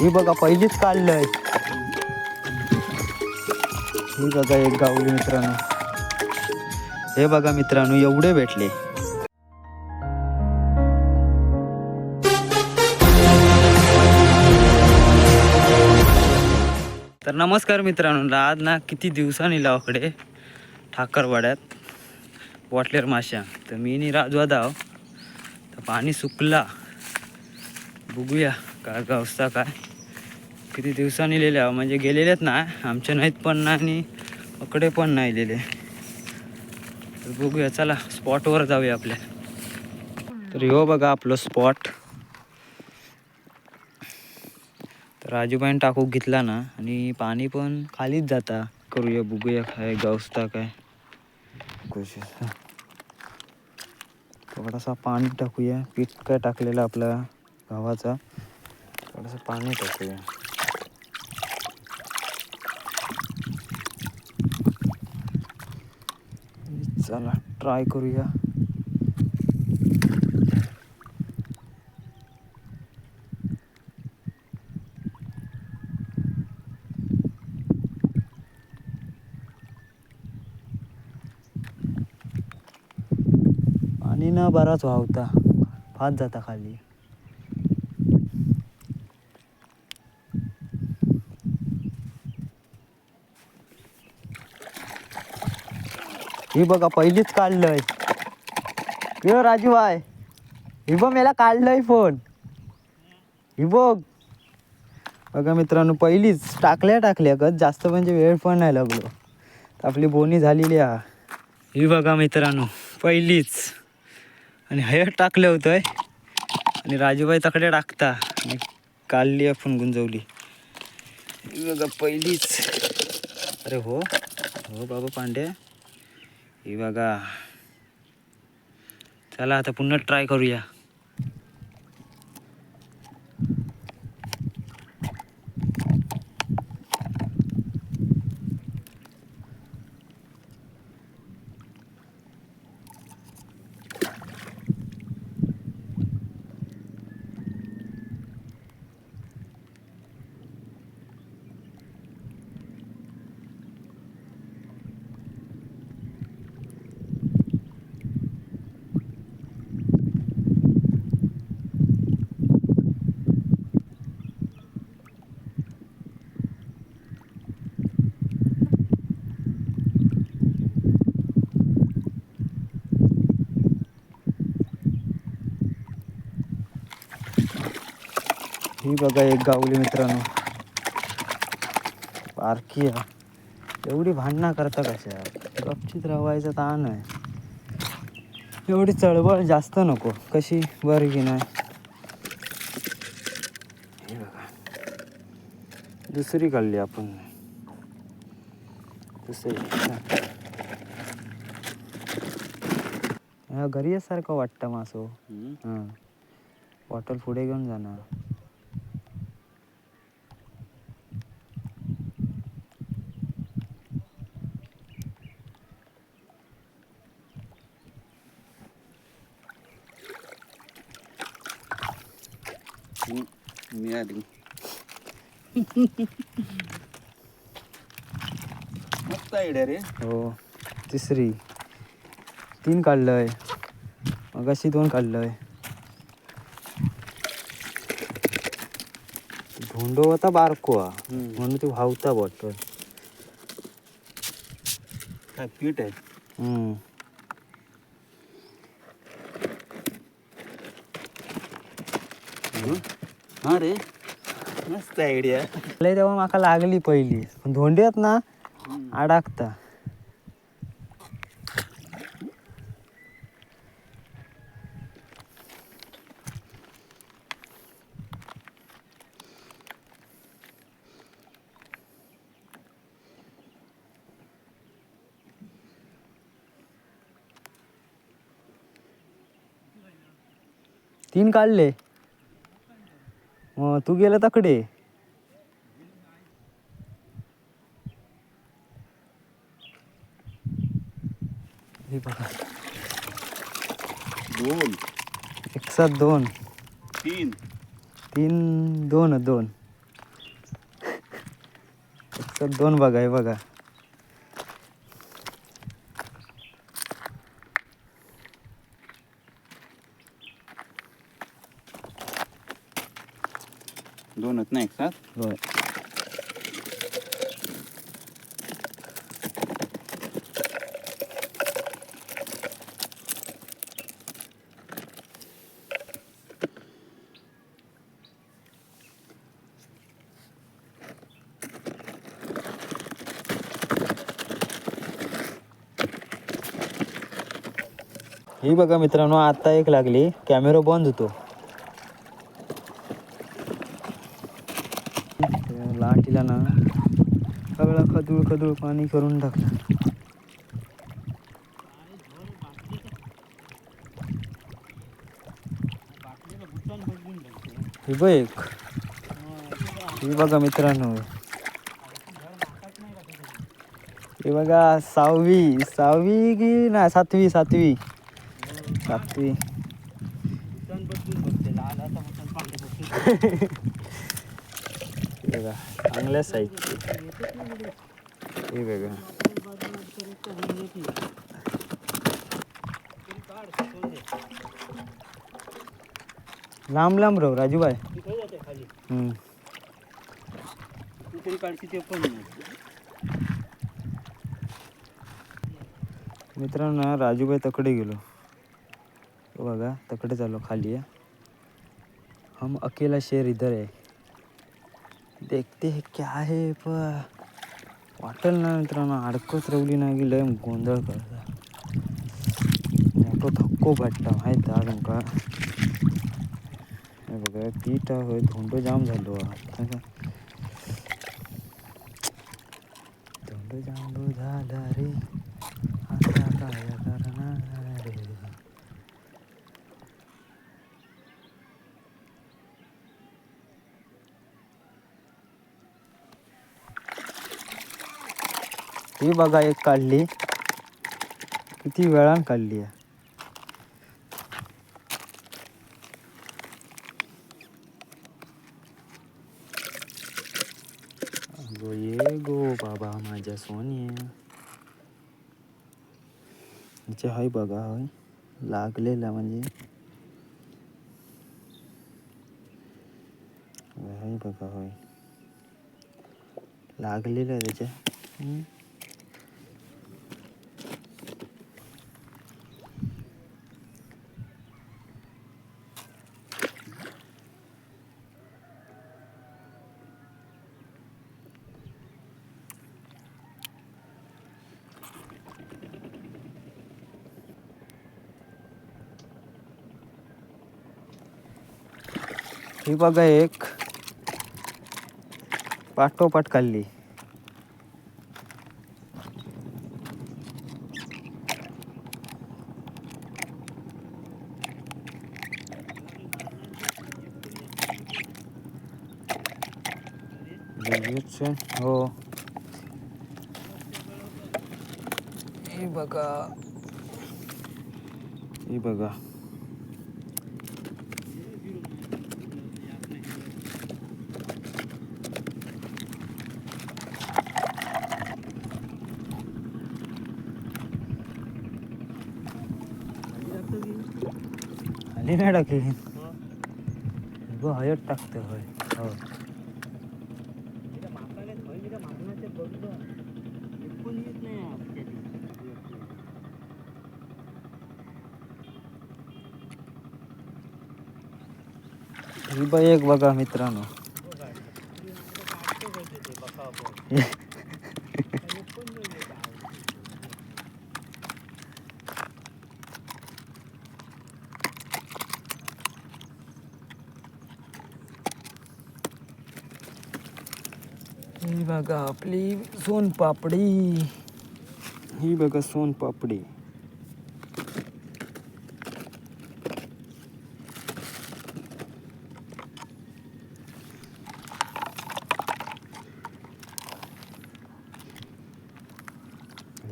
ही बघा पहिलीच काढलंय ही बघा एक गावली मित्रांनो. हे बघा मित्रांनो एवढे भेटले. तर नमस्कार मित्रांनो आज ना किती दिवसांनी लावाकडे? ठाकरवाड्यात वॉटलेर माशा तर मी नि राजवा दाव तर पाणी सुकला. बघूया काय गावचा काय? किती दिवसांनी लिहिले म्हणजे गेलेलेत ना आमच्या नाहीत पण नाही आणि अकडे पण नाही लिहिले. तर बघूया चला स्पॉटवर जाऊया आपल्या. तर हो बघा आपलं स्पॉट तर राजूबाईन टाकू घेतला ना आणि पाणी पण खालीच जाता. करूया बघूया काय गावसता काय. थोडासा पाणी टाकूया. पीठ काय टाकलेलं आपल्या गव्हाचा थोडंसं पाणी टाकूया. चला ट्राय करूया. आणि ना बराच वाहता फात जाता खाली. ही बघा पहिलीच काढलंय. यो राजू बाय ही बघ मला काढलंय फोन ही बघ. बघा मित्रांनो पहिलीच टाकल्या टाकल्या ग. जास्त म्हणजे वेळ पण नाही लागलो. आपली बोनी झालेली हा. ही बघा मित्रांनो पहिलीच. आणि हे टाकलं होतं आणि राजूबाई तकडे टाकता. आणि काढली आपण गुंजवली. ही बघा पहिलीच. अरे हो. हो बाबा पांडे हे बघा चला आता पुन्हा ट्राय करूया. ही बघा एक गावली मित्रांनो. पारखी आहे. एवढी भांडणं करता कशा? गपचित राहायचं ताण आहे. एवढी चळवळ जास्त नको. कशी? बरी की नाही? हे बघा. दुसरी काढली आपण. दुसरी. घरी सारखं वाटतं मासो. हां. बॉटल पुढे घेऊन जाणार. मिळाली मस्त आयडिया रे हो तिसरी तीन काढलंय मग अशी दोन काढलंय धोंडो होता बारको हा. म्हणून तू व्हावता बॉटल काय पीठ आहे हम्म. हा रे. मस्त आयडिया लय तेव्हा माका लागली पहिली. पण धोंडी आहेत ना अडकता तीन काढले. तू गेला तकडे. हे बघा. दोन. एक सात दोन. तीन. तीन दोन दोन. एक सात दोन बघा हे बघा. दोनच नाही का? होय. ही बघा मित्रांनो आता एक लागली. कॅमेरा बंद होतो त्या लाटीला ना सगळा खदूळ पाणी करून टाकलं. हे बघ एक. हे बघा मित्रांनो. हे बघा सहावी सहावी की नाही सातवी सातवी. सातवी. बघा चांगल्या साईजची. हे वेगळं लांब लांब राहू राजूबाई हम्म. मित्रांनो राजूबाई तकडे गेलो. हे बघा तकडे चाललो खाली आहे. हम अकेला शेर इधर है देखते है क्या है प वाटेल ना मित्रांनो अडकच रवली नाही की लय गोंधळ करता मोठो धक्को पडटा माहीत हा तुमका हे बघा पीठ होय धोंडो जाम झालो आता धोंडो जाम झाला रे. आता काय करणार रे? ही बघा एक काढली. किती वेळान काढली आहे. गो ये गो बाबा माझ्या सोनिया हिचे हाय बघा हय. लागलेला म्हणजे. हाय बघा हय. लागलेलं त्याच्या ही बघा एक. पाठोपाठ बिजूच हो. हे बघा. हे बघा. खाली नाही टाकली. गो हयत टाकते होय. हो. ही बाई एक बघा मित्रांनो. ही बघा आपली सोनपापडी ही बघा सोनपापडी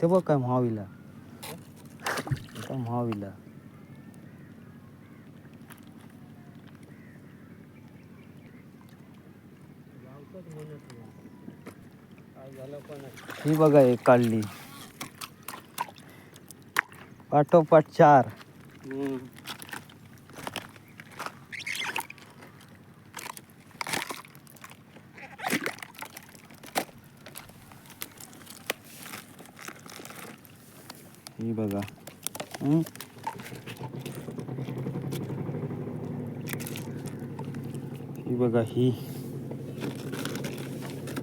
ते बघ काय महाविला. महाविला. ही बघा एक काढली. पाठोपाठ चार. ही बघा. ही? बघा ही.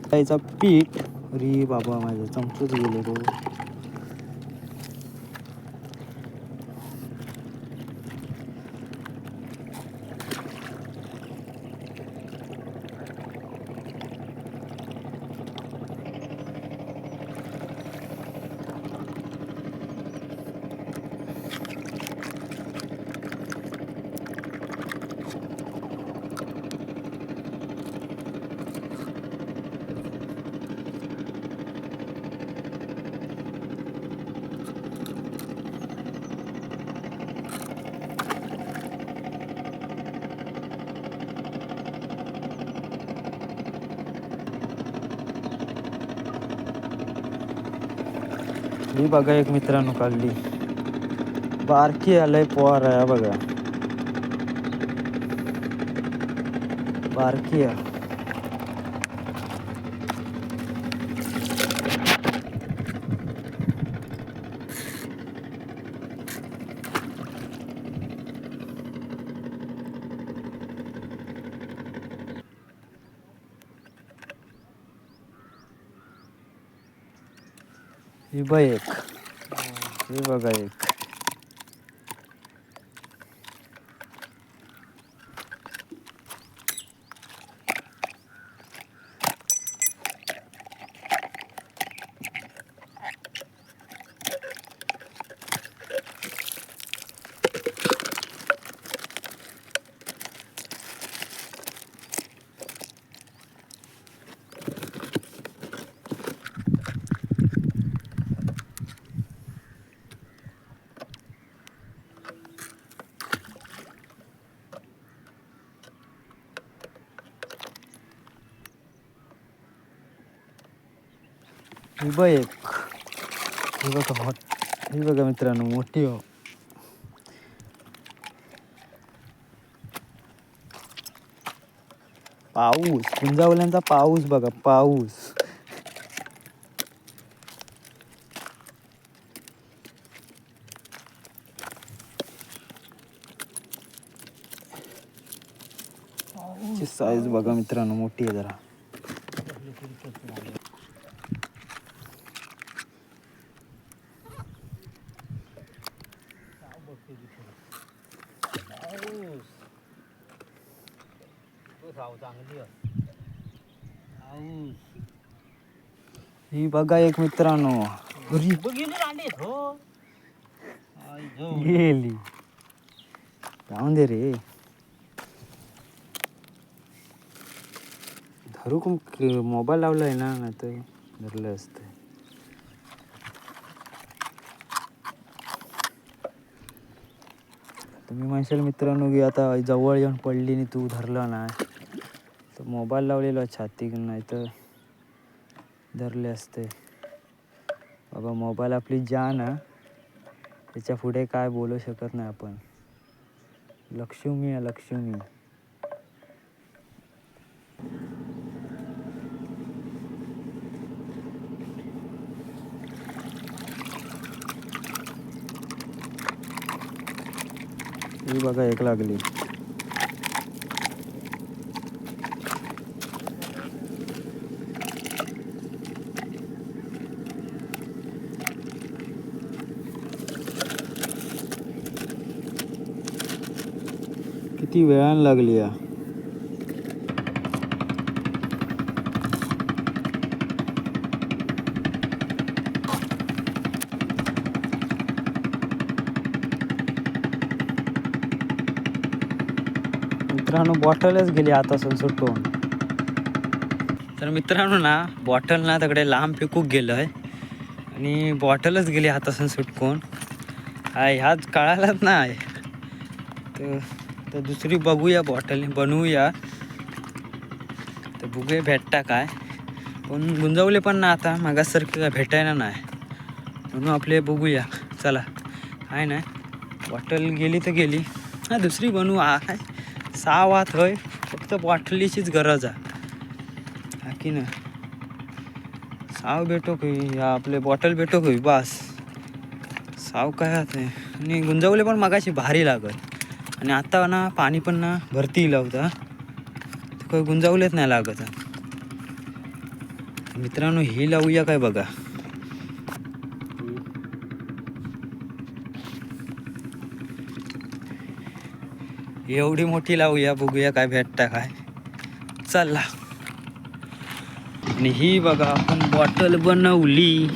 त्याचा पीठ अरे बाबा माझं चमचूच गेले तो ही बघा एक मित्रांनो काढली. बारकी आलंय पोहार आहे बघा. बारकी आहे. ही बघ एक हे एक. ही बघ एक ही बघा हॉट ही बघा मित्रांनो मोठी हो. पाऊस. कुंजावल्यांचा पाऊस बघा पाऊस. साईज बघा मित्रांनो मोठी आहे जरा. ही बघा एक मित्रांनो. अरे, गेली. जाऊन दे रे. धरू कुम मोबाईल लावलाय ना नाही तर धरलं असतं. तुम्ही म्हणशाल मित्रांनो की आता जवळ येऊन पडली आणि तू धरलं नाही. तर मोबाईल लावलेला छाती नाही तर धरले असते. बाबा मोबाईल आपली जान आहे त्याच्या पुढे काय बोलू शकत नाही आपण. लक्ष्मी आहे लक्ष्मी. ही बघा एक लागली. किती वेळान लागली या? मित्रांनो बॉटलच गेली आतासून सुटून तर मित्रांनो ना बॉटल ना तिकडे लांब फेकूक गेलं आहे आणि बॉटलच गेली हातासून सुटकून हा ह्याच कळालाच नाही. तर तर दुसरी बघूया बॉटल बनवूया. तर बघूया भेटता काय. पण गुंजवले पण ना आता मागासारखं काय भेटायला नाही. म्हणून आपले बघूया. चला काय नाही. बॉटल गेली तर गेली. हा दुसरी बनवू. हा काय सहा वात होय. फक्त बॉटलीचीच गरज आहे. हा की ना साव भेटो की आपले बॉटल भेटो की बस. साव काय आहे. आणि गुंजवले पण मगाशी भारी लागत. आणि आता ना पाणी पण ना भरती लावता तर काही गुंजावलेच नाही लागत. मित्रांनो ही लावूया काय बघा. एवढी मोठी लावूया बघूया काय भेटता काय. चला. आणि ही बघा आपण बॉटल बनवली.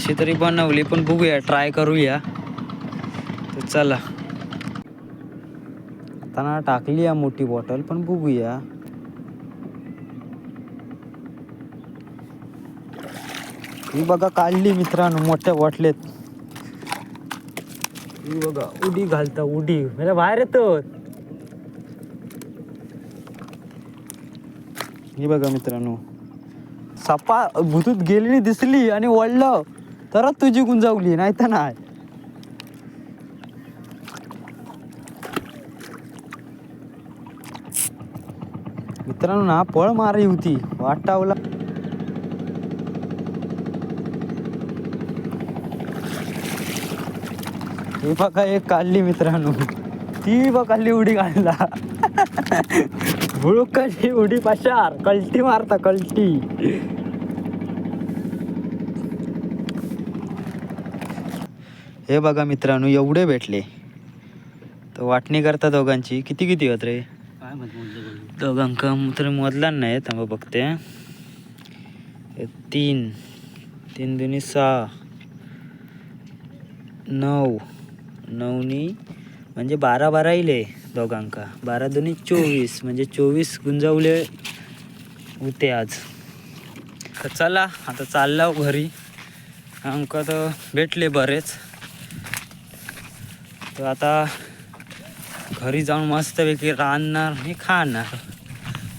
कशी तरी बनवली पण बघूया ट्राय करूया. तर चला. आता टाकली या मोठी बॉटल पण बघूया. ही बघा काढली मित्रांनो मोठ्या बॉटलेत ही बघा उडी घालता उडी. म्हणजे बाहेर येतो. ही बघा मित्रांनो. सपा भुतूत गेली दिसली आणि वळलं तरच तुझी गुंजावली नाही तर नाही. मित्रांनो ना पळ मारली होती. वाटावला. ही बघा एक काढली मित्रांनो. ती बघाली उडी काढला. भुळूक काढली उडी पाशार. कल्टी मारता कल्टी. हे बघा मित्रांनो एवढे भेटले. तर वाटणी करता दोघांची. किती किती होत रे? दोघांका तर मोजला नाही थांबा बघते. तीन. तीन दुनी सहा. नऊ. नऊनी म्हणजे बारा बारा इले दोघांका. बारा दोन्ही चोवीस. म्हणजे चोवीस गुंजावले होते आज. तर चला आता चालला घरी. अंक तर भेटले बरेच. तर आता घरी जाऊन मस्तपैकी राहणार आणि खाणार.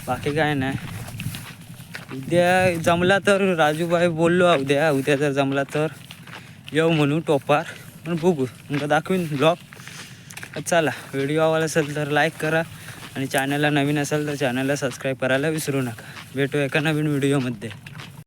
बाकी काय नाही. उद्या जमला तर राजूबाई बोललो उद्या उद्या जर जमला तर येऊ म्हणू टोपार. पण बघू तुमका दाखवीन ब्लॉग चला व्हिडिओ आवडला असेल तर लाईक करा. आणि चॅनलला नवीन असेल तर चॅनलला सबस्क्राईब करायला विसरू नका. भेटू एका नवीन व्हिडिओमध्ये